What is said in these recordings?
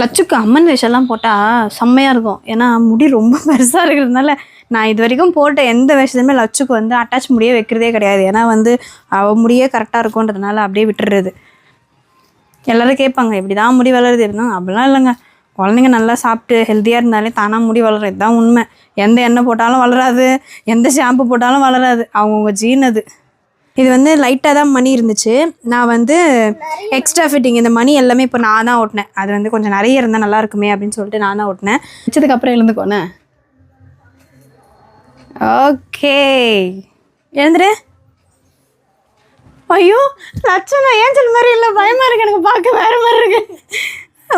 லட்சுக்கு அம்மன் வேஷம்லாம் போட்டால் செம்மையாக இருக்கும். ஏன்னா முடி ரொம்ப பெருசாக இருக்கிறதுனால நான் இது வரைக்கும் போட்ட எந்த வேஷத்துமே லட்சுக்கு வந்து அட்டாச் முடியே வைக்கிறதே கிடையாது. ஏன்னா வந்து அவ முடியே கரெக்டாக இருக்கும்ன்றதுனால அப்படியே விட்டுறது எல்லோரும் கேட்பாங்க இப்படி தான் முடி வளருது? இருந்தால் அப்படிலாம் இல்லைங்க. குழந்தைங்க நல்லா சாப்பிட்டு ஹெல்த்தியாக இருந்தாலே தானாக முடி வளரும். இதுதான் உண்மை. எந்த எண்ணெய் போட்டாலும் வளராது. எந்த ஷாம்பு போட்டாலும் வளராது. அவங்கவுங்க ஜீன் அது. இது வந்து லைட்டாக தான் மணி இருந்துச்சு. நான் வந்து எக்ஸ்ட்ரா ஃபிட்டிங் இந்த மணி எல்லாமே இப்போ நான் தான் ஓட்டினேன். அது வந்து கொஞ்சம் நிறைய இருந்தால் நல்லா இருக்குமே அப்படின்னு சொல்லிட்டு நான் தான் ஓட்டினேன் வச்சதுக்கப்புறம் எழுந்துக்கோனே ஓகே எழுந்துரு. ஐயோ லட்சணம் ஏஞ்சல் மாதிரி இல்லை. பயமா இருக்கு எனக்கு பார்க்க வேற மாதிரி இருக்கு.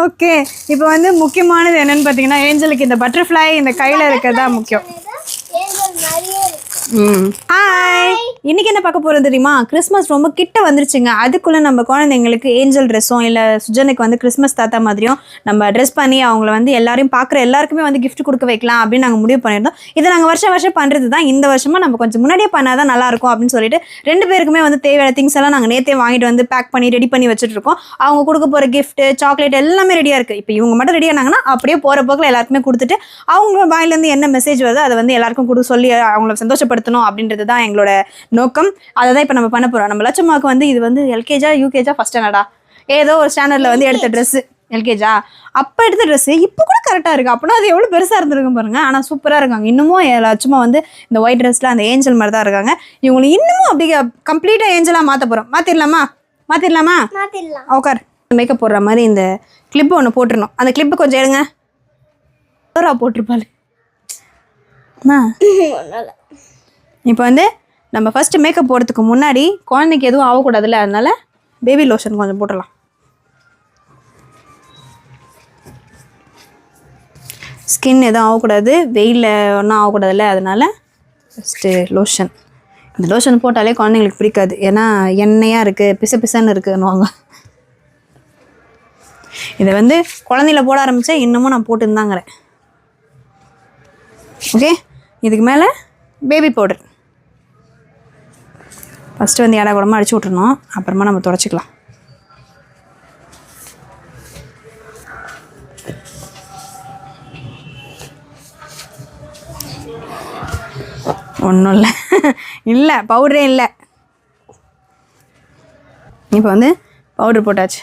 ஓகே இப்போ வந்து முக்கியமானது என்னன்னு பார்த்தீங்கன்னா ஏஞ்சலுக்கு இந்த பட்டர்ஃப்ளை இந்த கையில் இருக்கிறது தான் முக்கியம். ஏஞ்சல் நிறைய இருக்கு. ம். ஹாய் இன்றைக்கி என்ன பார்க்க போகிறது தெரியுமா? கிறிஸ்மஸ் ரொம்ப கிட்ட வந்துருச்சுங்க. அதுக்குள்ளே நம்ம குழந்தைங்களுக்கு ஏஞ்சல் ட்ரெஸ்ஸும் இல்லை சுஜனுக்கு வந்து கிறிஸ்மஸ் தாத்தா மாதிரியும் நம்ம ட்ரெஸ் பண்ணி அவங்கள வந்து எல்லாரையும் பார்க்குற எல்லாருக்குமே வந்து கிஃப்ட் கொடுக்க வைக்கலாம் அப்படின்னு நாங்கள் முடிவு பண்ணியிருந்தோம். இதை நாங்கள் வருஷம் வருஷம் பண்ணுறது தான் இந்த வருஷமாக நம்ம கொஞ்சம் முன்னாடியே பண்ணால் தான் நல்லாயிருக்கும் அப்படின்னு சொல்லிட்டு ரெண்டு பேருக்குமே வந்து தேவையான திங்ஸ் எல்லாம் நாங்கள் நேற்றே வாங்கிட்டு வந்து பேக் பண்ணி ரெடி பண்ணி வச்சுட்ருக்கோம் அவங்க கொடுக்க போகிற கிஃப்ட்டு சாக்லேட் எல்லாமே ரெடியாக இருக்குது இப்போ இவங்க மட்டும் ரெடி ஆனாங்கன்னா அப்படியே போகிற போக்கில் எல்லாருக்குமே கொடுத்துட்டு அவங்க வாயிலேருந்து என்ன மெசேஜ் வருதோ அதை வந்து எல்லாருக்கும் கொடு சொல்லி அவங்கள சந்தோஷப்படுத்தணும் அப்படின்றது தான் எங்களோட நோக்கம். அதை தான் இப்போ நம்ம பண்ண போகிறோம் நம்ம லட்சமாவுக்கு வந்து இது வந்து எல்கேஜா யூகேஜா ஃபஸ்ட் ஸ்டாண்டர்டா ஏதோ ஒரு ஸ்டாண்டர்டில் வந்து எடுத்த ட்ரெஸ்ஸு எல்கேஜா அப்போ எடுத்த ட்ரெஸ்ஸு இப்போ கூட கரெக்டாக இருக்குது அப்படின்னா அது எவ்வளோ பெருசாக இருந்திருக்கும் பாருங்க. ஆனால் சூப்பராக இருக்காங்க. இன்னமும் என் லட்சமா வந்து இந்த ஒயிட் ட்ரெஸ்ஸில் அந்த ஏஞ்சல் மாதிரி தான் இருக்காங்க. இவங்களை இன்னமும் அப்படியே கம்ப்ளீட்டாக ஏஞ்சலாக மாற்ற போகிறோம் மாற்றிடலாமா மாற்றிடலாமா உட்கார் மேக்கப் போடுற மாதிரி இந்த கிளிப்பு ஒன்று போட்டுருணும் அந்த கிளிப்பு கொஞ்சம் எடுங்க. டோரா போட்டிருப்பாள். இப்போ வந்து நம்ம ஃபஸ்ட்டு மேக்கப் போடுறதுக்கு முன்னாடி குழந்தைக்கு எதுவும் ஆகக்கூடாதுல்ல அதனால் பேபி லோஷன் கொஞ்சம் போட்டுடலாம். ஸ்கின் எதுவும் ஆகக்கூடாது வெயிலில் ஒன்றும் ஆகக்கூடாதுல்ல அதனால் ஃபஸ்ட்டு லோஷன் இந்த லோஷன் போட்டாலே குழந்தைங்களுக்கு பிடிக்காது. ஏன்னா எண்ணெயாக இருக்குது பிச பிசன்னு இருக்குன்னுவாங்க. இதை வந்து குழந்தையில போட ஆரம்பித்தா இன்னமும் நான் போட்டுருந்தாங்கிறேன் ஓகே இதுக்கு மேலே பேபி பவுடர் ஃபஸ்ட்டு வந்து ஏடா கூடமாக அடிச்சு விட்றணும் அப்புறமா நம்ம தொடச்சிக்கலாம். ஒன்றும் இல்லை. இல்லை பவுடரே இல்லை. இப்போ வந்து பவுடர் போட்டாச்சு.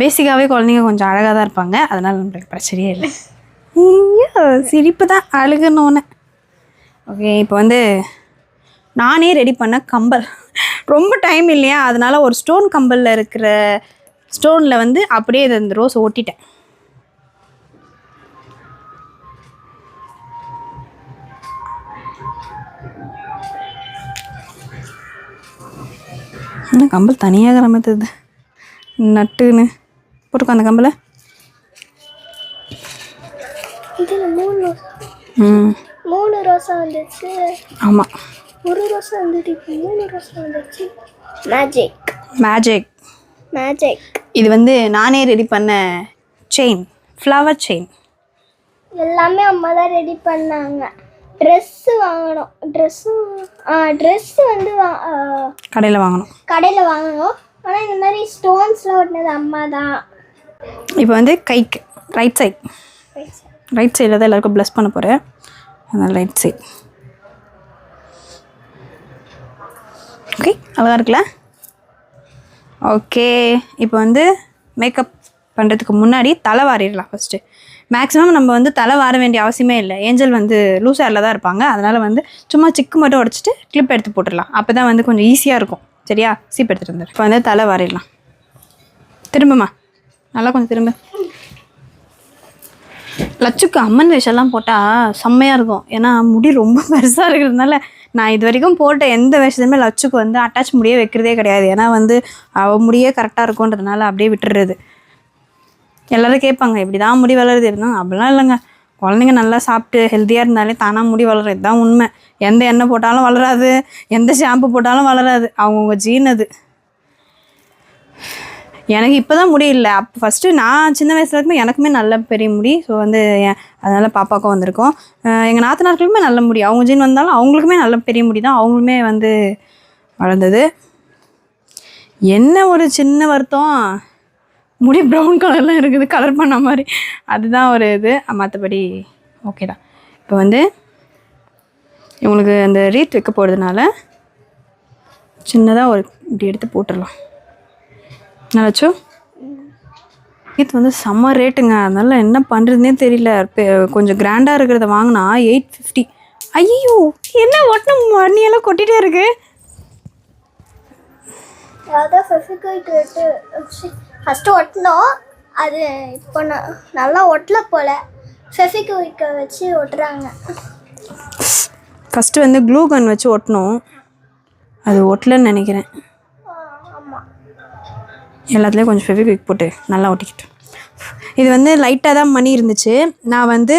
பேசிக்காகவே குழந்தைங்க கொஞ்சம் அழகாக தான் இருப்பாங்க. அதனால் நம்மளுக்கு பிரச்சனையே இல்லை. ஐயோ சிரிப்பு தான் அழுகணுன்னு ஓகே இப்போ வந்து நானே ரெடி பண்ண கம்பல். ரொம்ப டைம் இல்லையா? அதனால ஒரு ஸ்டோன் கம்பலில் இருக்கிற ஸ்டோனில் வந்து அப்படியே இதை இந்த ரோஸ் ஒட்டிட்டேன். என்ன கம்பல் தனியாக கிளம்புது நட்டுன்னு. போட்டுக்கோ அந்த கம்பலை. ம். மூணு ரோசா வந்துச்சு. ஆமாம் ஒரு ரோசா வந்துட்டு இப்போ மூணு ரோசா வந்துச்சு. மேஜிக் மேஜிக் மேஜிக் இது வந்து நானே ரெடி பண்ண செயின் ஃப்ளவர் செயின் எல்லாமே அம்மா தான் ரெடி பண்ணாங்க. ட்ரெஸ்ஸு வாங்கணும். ட்ரெஸ்ஸு ஆ ட்ரெஸ்ஸு வந்து கடையில் வாங்கணும். கடையில் வாங்கணும். ஆனால் இந்த மாதிரி ஸ்டோன்ஸ்லாம் ஒட்டினது அம்மா தான். இப்போ வந்து கைக்கு ரைட் சைட் ரைட் சைடில் தான் எல்லாருக்கும் ப்ளஸ் பண்ண போகிறேன் அந்த ரைட் சைட் ஓகே அழகாக இருக்குல்ல? ஓகே இப்போ வந்து மேக்கப் பண்ணுறதுக்கு முன்னாடி தலை வாரிடலாம் ஃபஸ்ட்டு மேக்ஸிமம் நம்ம வந்து தலை வார வேண்டிய அவசியமே இல்லை. ஏஞ்சல் வந்து லூஸ் ஹேரில் தான் இருப்பாங்க. அதனால் வந்து சும்மா சிக்கு மட்டும் உடச்சிட்டு கிளிப் எடுத்து போட்டுடலாம். அப்போ தான் வந்து கொஞ்சம் ஈஸியாக இருக்கும். சரியா? சீப் எடுத்துகிட்டு வந்துடு. இப்போ வந்து தலை வாரிடலாம். திரும்பம்மா. நல்லா கொஞ்சம் திரும்ப. லட்சுக்கு அம்மன் வேஷம்லாம் போட்டால் செம்மையாக இருக்கும். ஏன்னா முடி ரொம்ப பெருசாக இருக்கிறதுனால நான் இது வரைக்கும் போட்ட எந்த வேஷத்துமே லட்சுக்கு வந்து அட்டாச் முடியே வைக்கிறதே கிடையாது. ஏன்னா வந்து அவ முடியே கரெக்டாக இருக்கும்ன்றதுனால அப்படியே விட்டுறது. எல்லோரும் கேட்பாங்க இப்படி தான் முடி வளருது? இருந்தால் அப்படிலாம் இல்லைங்க. குழந்தைங்க நல்லா சாப்பிட்டு ஹெல்த்தியாக இருந்தாலே தானாக முடி வளரும். இதுதான் உண்மை. எந்த எண்ணெய் போட்டாலும் வளராது எந்த ஷாம்பு போட்டாலும் வளராது. அவங்கவுங்க ஜீன் அது. எனக்கு இப்போ தான் முடியல அப்போ ஃபஸ்ட்டு நான் சின்ன வயசில் இருக்கும்போது எனக்குமே நல்ல பெரிய முடி. ஸோ வந்து என் அதனால் பாப்பாவுக்கும் வந்திருக்கோம். எங்கள் நாத்தனார்களுக்குமே நல்ல முடி. அவங்க ஜீன் வந்தாலும் அவங்களுக்குமே நல்ல பெரிய முடி தான் அவங்களுமே வந்து வளர்ந்தது. என்ன ஒரு சின்ன வருத்தம். முடி ப்ரௌன் கலர்லாம் இருக்குது. கலர் பண்ண மாதிரி. அதுதான் ஒரு இது. மற்றபடி ஓகே தான். இப்போ வந்து இவங்களுக்கு அந்த ரீத் வைக்க போகிறதுனால சின்னதாக ஒரு இப்படி எடுத்து போட்டுடலாம். நல்லாச்சோ ரீத் வந்து செம்ம ரேட்டுங்க. அதனால என்ன பண்ணுறதுனே தெரியல. கொஞ்சம் கிராண்டாக இருக்கிறத வாங்கினா எயிட் ஃபிஃப்டி ஐயோ என்ன ஒட்டின மண்ணியெல்லாம் கொட்டிகிட்டே இருக்கு? ஃபஸ்ட்டு ஒட்டினோம் அது இப்போ ந- நல்லா ஒட்டல போல. ஃபெஃபிக்விக்கை வச்சு ஒட்டுறாங்க. ஃபஸ்ட்டு வந்து க்ளூ கன் வச்சு ஒட்டணும் அது ஒட்டலன்னு நினைக்கிறேன். எல்லாத்துலேயும் கொஞ்சம் ஃபெவிக்விக் போட்டு நல்லா ஒட்டிக்கிட்டு. இது வந்து லைட்டாக தான் மணி இருந்துச்சு. நான் வந்து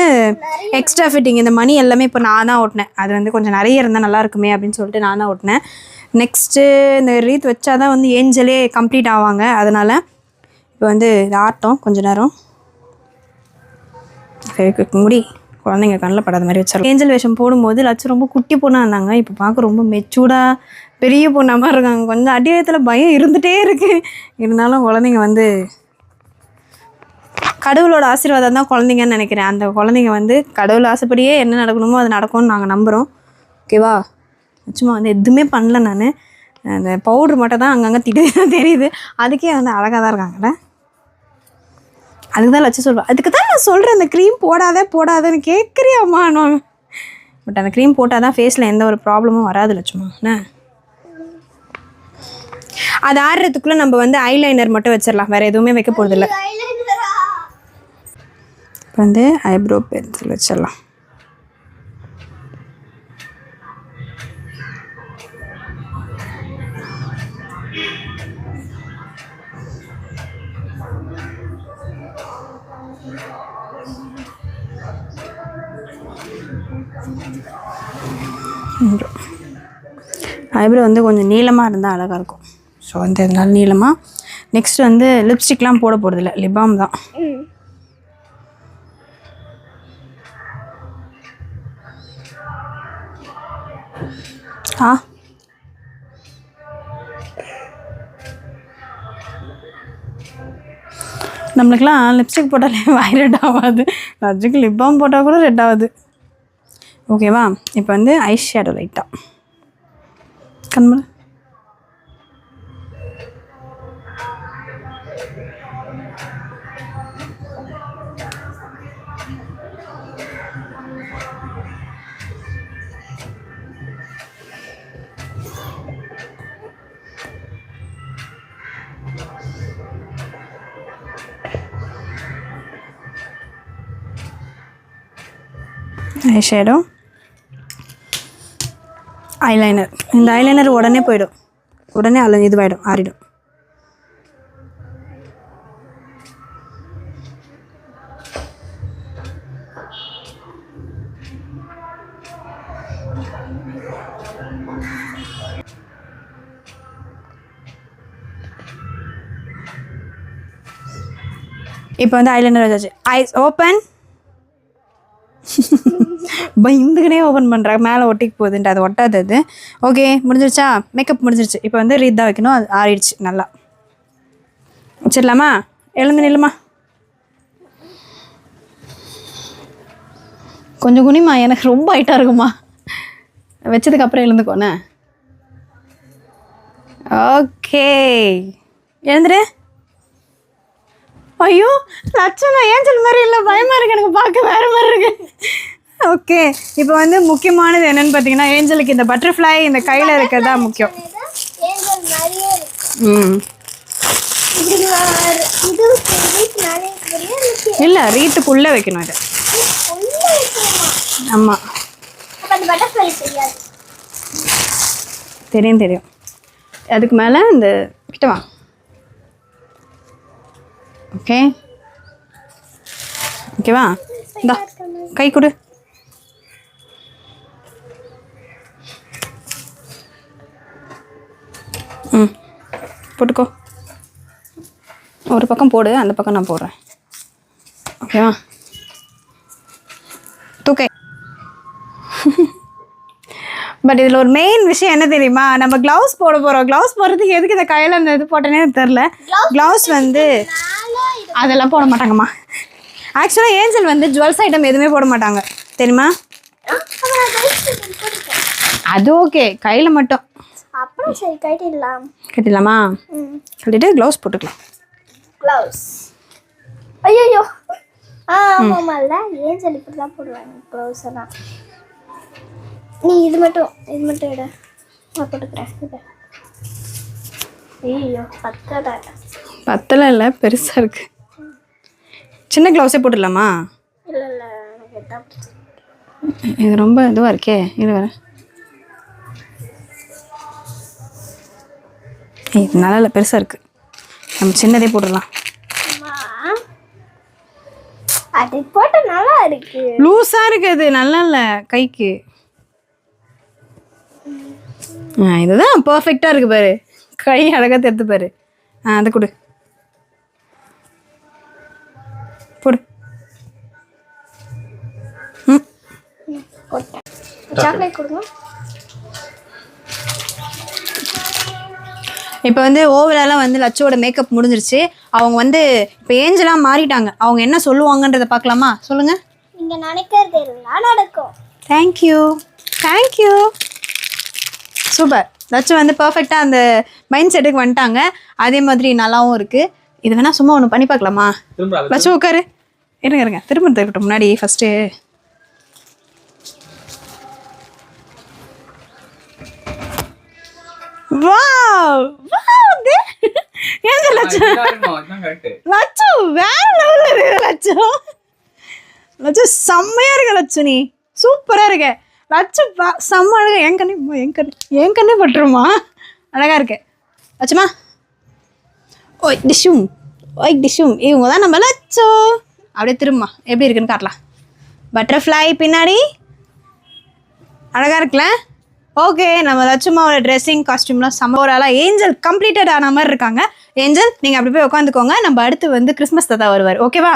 எக்ஸ்ட்ரா ஃபிட்டிங் இந்த மணி எல்லாமே இப்போ நான் தான் ஓட்டினேன். அது வந்து கொஞ்சம் நிறைய இருந்தால் நல்லா இருக்குமே அப்படின்னு சொல்லிட்டு நான் தான் ஓட்டினேன். நெக்ஸ்ட்டு இந்த ரீத் வச்சா தான் வந்து ஏஞ்சலே கம்ப்ளீட் ஆவாங்க. அதனால் இப்போ வந்து இது ஆட்டம். கொஞ்சம் நேரம். ஃபெவிக்விக் முடி. குழந்தைங்க கண்ணில் படாத மாதிரி வச்சிடலாம். ஏஞ்சல் வேஷம் போடும்போது லட்சம் ரொம்ப குட்டி பொண்ணாக இருந்தாங்க. இப்போ பார்க்க ரொம்ப மெச்சூர்டாக பெரிய பொண்ணா மாதிரி இருக்காங்க. கொஞ்சம் அடியத்தில் பயம் இருந்துகிட்டே இருக்குது இருந்தாலும் குழந்தைங்க வந்து கடவுளோட ஆசீர்வாதம் தான் குழந்தைங்கன்னு நினைக்கிறேன். அந்த குழந்தைங்க வந்து கடவுள் ஆசைப்படியே என்ன நடக்கணுமோ அது நடக்கும்னு நாங்கள் நம்புகிறோம் ஓகேவா சும்மா வந்து எதுவுமே பண்ணல நான். அந்த பவுட்ரு மட்டும் தான் அங்கங்கே திடீர்னு தெரியுது அதுக்கே வந்து அழகாக தான் இருக்காங்கல்ல அதுக்கு தான் லட்சம் சொல்வேன் அதுக்கு தான் நான் சொல்கிறேன் அந்த க்ரீம் போடாத போடாதன்னு கேட்குறியாம்மா நான் பட் அந்த க்ரீம் போட்டால் தான் ஃபேஸில் எந்த ஒரு ப்ராப்ளமும் வராது லட்சுமா. என்ன? அது ஆடுறதுக்குள்ளே நம்ம வந்து ஐலைனர் மட்டும் வச்சிடலாம் வேறு எதுவுமே வைக்க போகிறதில்ல இப்போ வந்து ஐப்ரோ பென்சில் வச்சிடலாம் ஐப்ரோ வந்து கொஞ்சம் நீளமாக இருந்தால் அழகாக இருக்கும். ஸோ வந்து அதனால நீளமாக நெக்ஸ்ட் வந்து லிப்ஸ்டிக்லாம் போட போகிறதில்ல லிபாம் தான். ஆ? நம்மளுக்கெல்லாம் லிப்ஸ்டிக் போட்டாலே வாய் ரெட் ஆகாது லஜ்ஜுக்கு லிப் பாம் போட்டால் கூட ரெட் ஆகுது ஓகேவா இப்போ வந்து ஐ ஷேடோ லைட்டாக கண்மலை ஐ ஷேடோ ஐலைனர் இந்த ஐலைனர் உடனே போயிடும். உடனே அல்ல இதுவாயிடும் ஆறிடும். இப்போ வந்து ஐலைனர் வச்சாச்சு. ஐஸ் ஓப்பன் பயந்துக்கினே ஓப்பன் பண்ணுறாங்க மேலே ஒட்டிக்கு போகுதுன்ட்டு. அது ஒட்டாது அது. ஓகே முடிஞ்சிருச்சா? மேக்கப் முடிஞ்சிருச்சு. இப்போ வந்து ரீத் தான் வைக்கணும். அது ஆறிடுச்சு. நல்லா. வச்சிடலாமா? எழுந்து நில்லுமா? கொஞ்சம் குனிமா. எனக்கு ரொம்ப ஹைட்டாக இருக்குமா? வச்சதுக்கப்புறம் எழுந்துக்கோண்ணே ஓகே எழுந்துரு. ஐயோ லட்சணா ஏஞ்சல் மாதிரி இல்லை. பயமாக இருக்கு எனக்கு பார்க்க வேறு மாதிரி இருக்கு. ஓகே இப்போ வந்து முக்கியமானது என்னன்னு பார்த்தீங்கன்னா ஏஞ்சலுக்கு இந்த பட்டர்ஃப்ளை இந்த கையில் இருக்கிறது தான் முக்கியம். ம். இல்லை ரீட்டுக்குள்ளே வைக்கணும் இது. ஆமாம் தெரியும் தெரியும். அதுக்கு மேலே இந்த கிட்ட வா. ஓகே ஓகேவா இந்தா கை கொடு ம் போட்டுக்கோ ஒரு பக்கம் போடு அந்த பக்கம் நான் போடுறேன். ஓகேவா தூக்கை. பட் இதில் ஒரு மெயின் விஷயம் என்ன தெரியுமா? நம்ம க்ளவுஸ் போட போகிறோம் க்ளவுஸ் போடுறதுக்கு எதுக்கு இந்த கையில் அந்த இது போட்டேனே தெரில க்ளவுஸ் வந்து அதெல்லாம் போட மாட்டாங்கம்மா. ஆக்சுவலாக ஏஞ்சல் வந்து ஜுவல்ஸ் ஐட்டம் எதுவுமே போட மாட்டாங்க. தெரியுமா? அது ஓகே கையில் மட்டும். அப்புறம் சரி கட்டிடலாம். கட்டிடலாமா? கட்டிட்டு க்ளவுஸ் போட்டுக்கலாம். க்ளவுஸ் ஐயோ ஆ ஆமாம்ல ஏஞ்சல் இப்படி தான் போடுவாங்க க்ளவுஸ் எல்லாம். நீ இது மட்டும் இது மட்டும் எடு. நான் போட்டுக்கிறேன் இது. ஐயோ பத்தலை. இல்லை பெருசாக இருக்குது சின்ன க்ளவுஸே போட்டுடலாமா? இல்லை இல்லை இது ரொம்ப இதுவாக இருக்கே. இது வர. இது நல்லா இல்லை பெருசாக இருக்குது நம்ம சின்னதே போட்டுடலாம். அது போட்டு நல்லா இருக்கு லூஸா இருக்கு அது நல்லா இல்லை கைக்கு. இதுதான் பர்ஃபெக்டா இருக்குது பாரு. கை அழகாக தெரித்து பாரு. ஆ அதை கொடு. சாக்லேட் கொடுங்க. இப்போ வந்து ஓவராலாக வந்து லட்சோட மேக்கப் முடிஞ்சிருச்சு. அவங்க வந்து இப்போ ஏஞ்சலாக மாறிட்டாங்க. அவங்க என்ன சொல்லுவாங்கன்றதை பார்க்கலாமா? சொல்லுங்கள் நீங்க நினைக்கிறது எல்லாம் நடக்கும். தேங்க்யூ தேங்க்யூ சூப்பர் லட்சு வந்து பர்ஃபெக்டாக அந்த மைண்ட் செட்டுக்கு வந்துட்டாங்க. அதே மாதிரி நல்லாவும் இருக்குது இது வேணால் சும்மா ஒன்று பண்ணி பார்க்கலாமா? திரும்ப அது லட்சு உட்காரு. இருங்க இருங்க. திரும்ப இருக்கட்டும் முன்னாடி ஃபஸ்ட்டு வாவ். வாவ் ஏங்க லட்சு இதுதான் இருக்கணும், இதுதான் correct. லட்சு வேற லெவலில் இருக்கு லட்சு லட்சு செம்மையா இருக்க லட்சு நீ சூப்பரா இருக்க. லட்சு பா- செம்ம அழகா என் கண்ணே என் கண்ணு என் கண்ணே பட்டுருமா? அழகா இருக்கு. லட்சுமா? ஓய் டிஷ்யூம் ஓய் டிஷ்யூம் இவங்க தான் நம்ம லட்சு அப்படியே திரும்ப எப்படி இருக்குன்னு காட்டலாம். பட்டர்ஃப்ளை பின்னாடி. அழகா இருக்குல்ல? ஓகே நம்ம லட்சுமாவோட ட்ரெஸ்ஸிங் காஸ்டியூம்லாம் செம்ம ஓரளவு ஏஞ்சல் கம்ப்ளீட்டட் ஆன மாதிரி இருக்காங்க. ஏஞ்சல் நீங்கள் அப்படி போய் உட்காந்துக்கோங்க நம்ம அடுத்து வந்து கிறிஸ்மஸ் தாத்தா வருவார். ஓகேவா